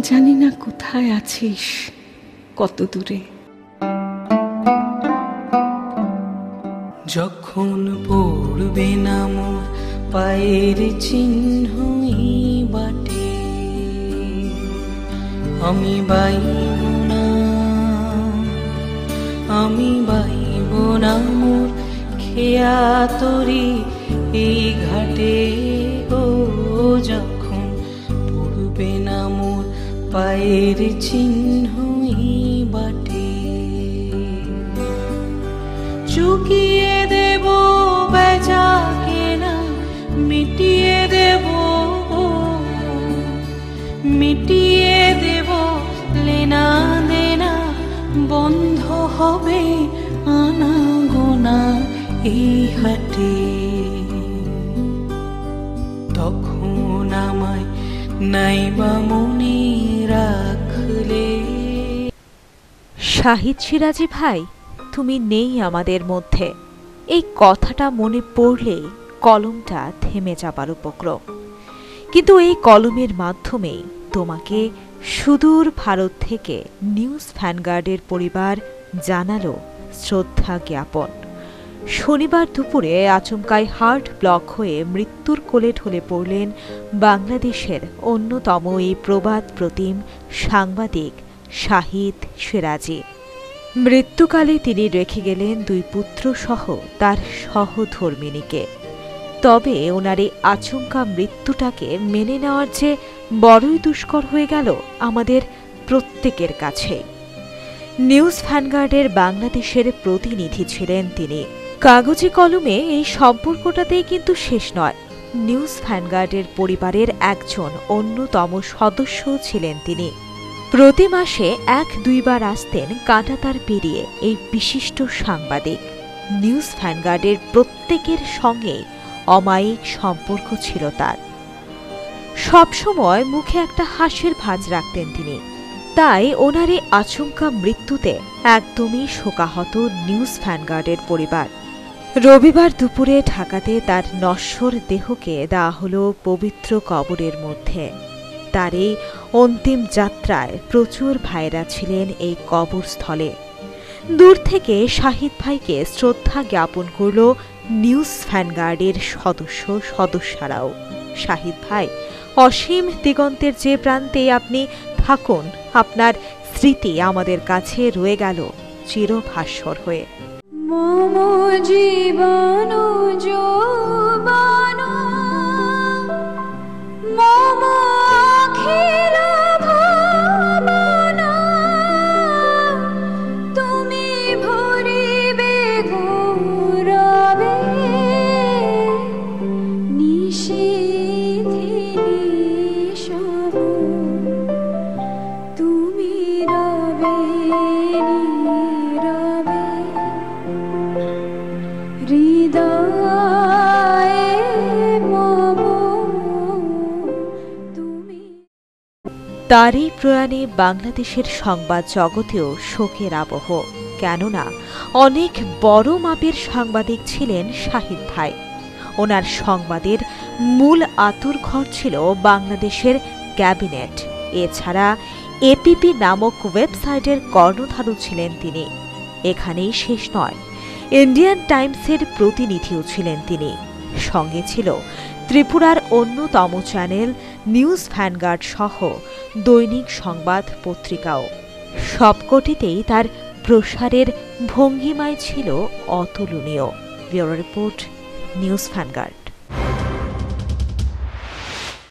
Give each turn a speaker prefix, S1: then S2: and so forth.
S1: জানি না কোথায় আছিস, কত দূরে।
S2: যখন পড়বে না মোর পায়ের চিহ্ন বাটে, আমি বাইব না, আমি বাইব না মোর খেয়া তরি এই ঘাটে। ও, যখন পড়বে না পায়ের চিহ্ন বাটে। চুকিয়ে দেব বেচা কেনা, মিটিয়ে দেব মিটিয়ে দেব লেনা দেনা, বন্ধ হবে আনা গোনা এই হাটে। তখন আমায়
S3: শাহিদ সিরাজি ভাই, তুমি নেই আমাদের মধ্যে। এই কথাটা মনে পড়লে কলমটা থেমে যাবার উপক্রম। কিন্তু এই কলমের মাধ্যমেই তোমাকে সুদূর ভারত থেকে নিউজ ফ্যানগার্ডের পরিবার জানালো শ্রদ্ধা জ্ঞাপন। শনিবার দুপুরে আচমকায় হার্ট ব্লক হয়ে মৃত্যুর কোলে ঢলে পড়লেন বাংলাদেশের অন্যতম এই প্রবাদ প্রতিম সাংবাদিক শাহিদ সিরাজি। মৃত্যুকালে তিনি রেখে গেলেন দুই পুত্র সহ তার সহধর্মিনীকে। তবে ওনার এই আচমকা মৃত্যুটাকে মেনে নেওয়ার যে বড়ই দুষ্কর হয়ে গেল আমাদের প্রত্যেকের কাছে। নিউজ ভ্যানগার্ডের বাংলাদেশের প্রতিনিধি ছিলেন তিনি। কাগজে কলমে এই সম্পর্কটাতেই কিন্তু শেষ নয়। নিউজ ভ্যানগার্ডের পরিবারের একজন অন্যতম সদস্য ছিলেন তিনি। প্রতি মাসে এক দুইবার আসতেন কাঁটাতার পেরিয়ে এই বিশিষ্ট সাংবাদিক। নিউজ ভ্যানগার্ডের প্রত্যেকের সঙ্গে অমায়িক সম্পর্ক ছিল তার। সবসময় মুখে একটা হাসির ভাঁজ রাখতেন তিনি। তাই ওনার এই আচমকা মৃত্যুতে একদমই শোকাহত নিউজ ভ্যানগার্ডের পরিবার। রবিবার দুপুরে ঢাকাতে তার নশ্বর দেহকে দেওয়া হল পবিত্র কবরের মধ্যে। তার এই অন্তিম যাত্রায় প্রচুর ভাইরা ছিলেন এই কবরস্থলে। দূর থেকে শাহিদ ভাইকে শ্রদ্ধা জ্ঞাপন করল নিউজ ভ্যানগার্ডের সদস্য, সদস্যরাও। শাহিদ ভাই, অসীম দিগন্তের যে প্রান্তে আপনি থাকুন, আপনার স্মৃতি আমাদের কাছে রয়ে গেল চিরভাস্বর হয়ে।
S4: মম জীবন যৌবন। মম অখিল ভাবনা তুমি ভরিবে গৌরবে। নিষেধে নিঃসব তুমি রবে
S3: তারই প্রয়াণে বাংলাদেশের সংবাদ জগতেও শোকের আবহ। কেননা, অনেক বড় মাপের সাংবাদিক ছিলেন শাহিদ ভাই। ওনার সংবাদের মূল আতুর ঘর ছিল বাংলাদেশের ক্যাবিনেট। এছাড়া এপিপি নামক ওয়েবসাইটের কর্ণধারও ছিলেন তিনি। এখানেই শেষ নয়, ইন্ডিয়ান টাইমসের প্রতিনিধিও ছিলেন তিনি। সঙ্গে ছিল ত্রিপুরার অন্যতম চ্যানেল নিউজ ভ্যানগার্ড সহ দৈনিক সংবাদ পত্রিকাও। সবকটিতেই তার প্রসারের ভঙ্গিমায় ছিল অতুলনীয়। Bureau report, news Vanguard.